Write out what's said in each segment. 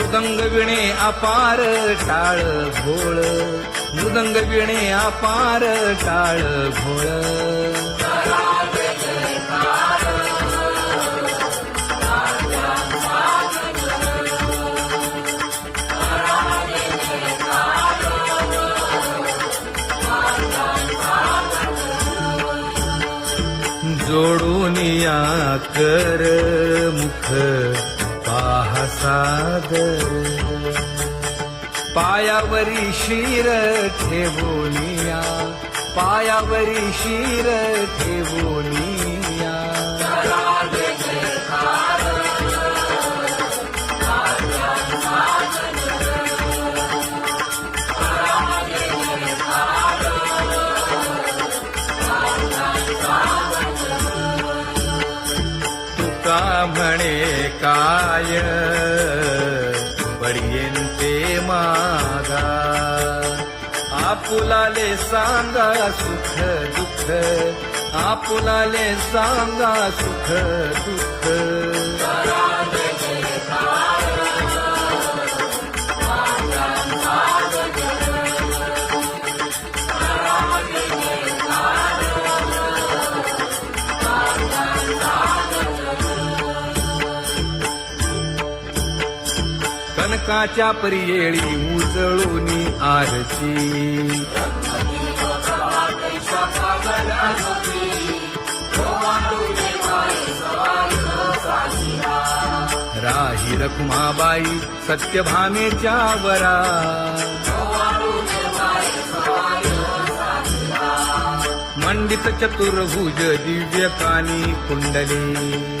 मृदंग विणे अपार टाळ भोळ मृदंग विणे अपार टाळ भोळ जोडून या कर मुख. सादर पायावरी शिर ठेवोनिया पायावरी शिर ठेवोनिया काय पर्यंते मागा. आपुलाले सांगा सुख दुःख. आपुलाले सांगा सुख दुःख. कनकाच्या परियेळी उजळूनी आरती. राही रखुमाबाई सत्यभामेच्या वरा. मंडित चतुर्भुज दिव्य कानी कुंडली.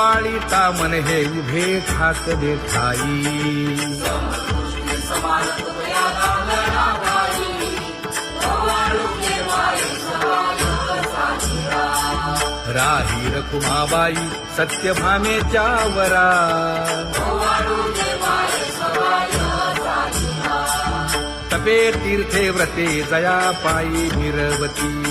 ओवाळी तामन हे उभे ठाक देखाई. राही रकुमाबाई सत्यभामेच्या वरा. तपे तीर्थे व्रते जया पायी निरवती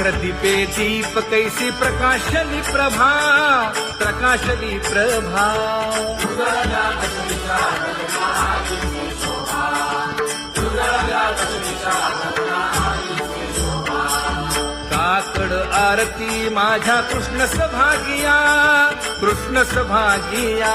सहस्र दीपे दीप, कैसी प्रकाशली प्रभा प्रकाशली प्रभा। काकड आरती माझ्या कृष्ण सभागिया कृष्ण सभागिया।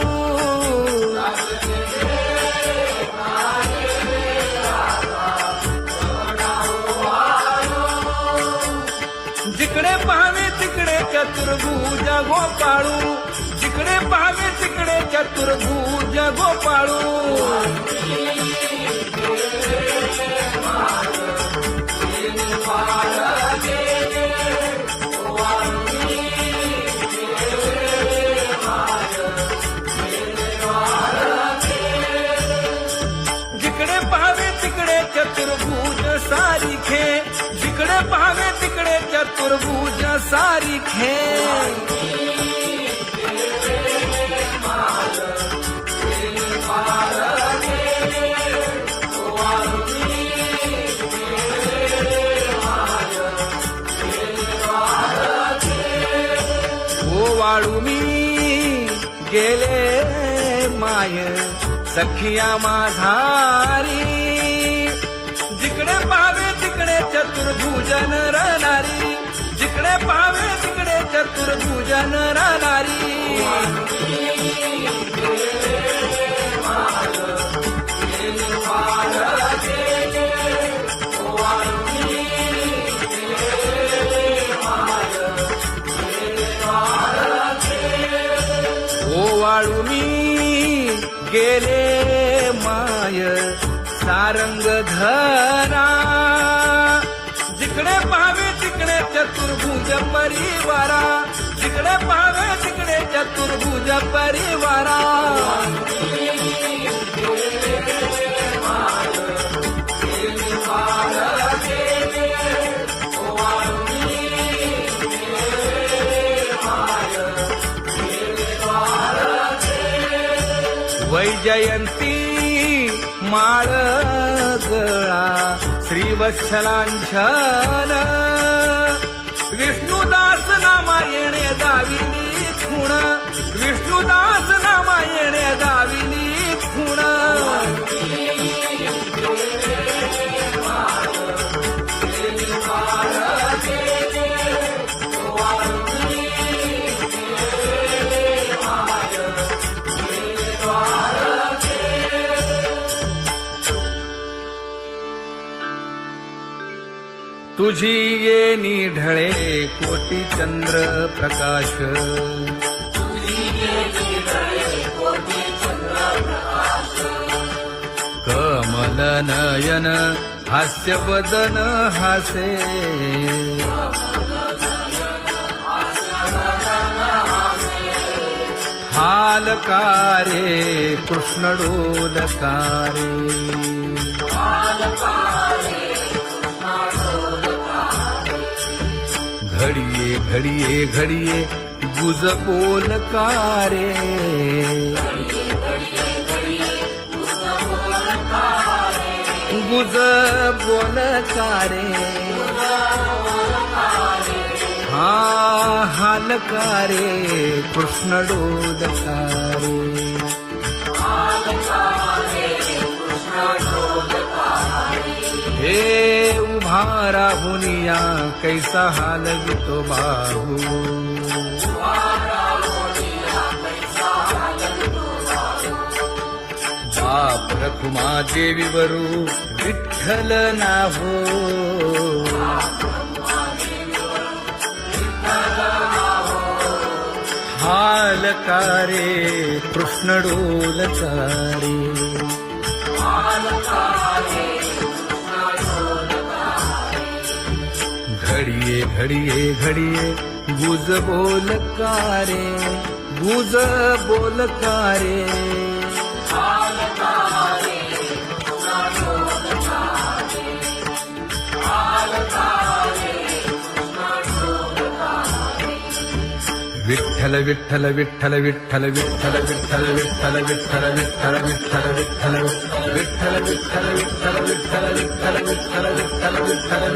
चतुर्भुज गोपाळू. जिकडे पाहावे तिकडे चतुर्भुज गोपाळू. जिकडे पाहावे तिकडे चतुर्भुज सारिखे. जिकडे पाहावे तिकडे चतुर्भुज सारिखे वाळू मी गेले माय सखिया माझारी जिकडे पावे तिकडे चतुर्भुजन राहणारी जिकडे पावे तिकडे चतुर्भुजा नरानारी गेले माय सारंग धरा जिकडे पा चतुर्भुज परिवारा. जिकडे पावे तिकडे चतुर्भुज परिवारा. वैजयंती माळ गळा श्रीवत्सलांछन गाविनी खुण. विष्णुदास नामा येण्या गाविनी खुण. तुझी ये निढळे कोटी चंद्र प्रकाश. कमल नयन हास्य हासे. हालकारे कृष्ण घडिये घडिये गुज बोल कारे। गुज बोल कारे। हा हालकारे कृष्ण डोलकारे हे उभा राहुनिया कैसा हाल विठोबा बाप रखुमा देवीवरू विठ्ठल ना हो हाल कारे कृष्ण डोलकारे। घडिये घडिये घडिये गुज बोलकारे गुज बोलकारे विठ्ठल विठ्ठल विठ्ठल विठ्ठल विठ्ठल विठ्ठल विठ्ठल विठ्ठल विठ्ठल विठ्ठल विठ्ठल विठ्ठल विठ्ठल विठ्ठल विठ्ठल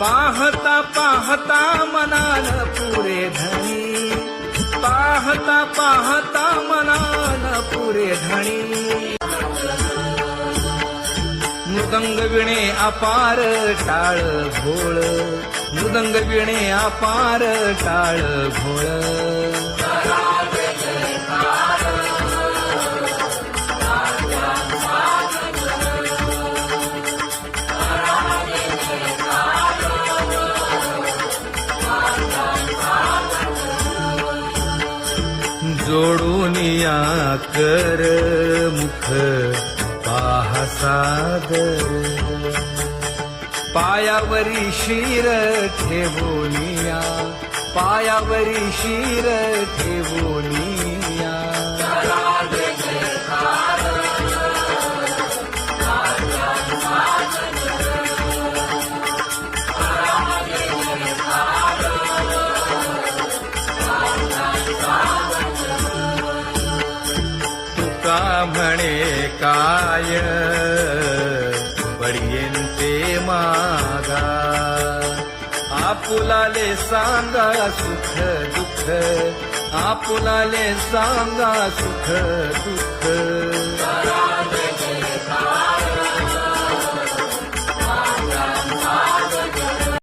पाहता पाहता मनान पुरे धनी. पाहता पाहता मनान पुरे धनी. मृदंग विणे अपार टाळ भोळ मृदंग विणे अपार टाळ भोळ कर मुख पाहसादर पायावरी शिर ठेवोनिया पायावरी शिर ठेवोनिया म्हणे काय? बडियेंते मागा. आपुलाले सांगा सुख दुःख. आपुलाले सांगा सुख दुःख.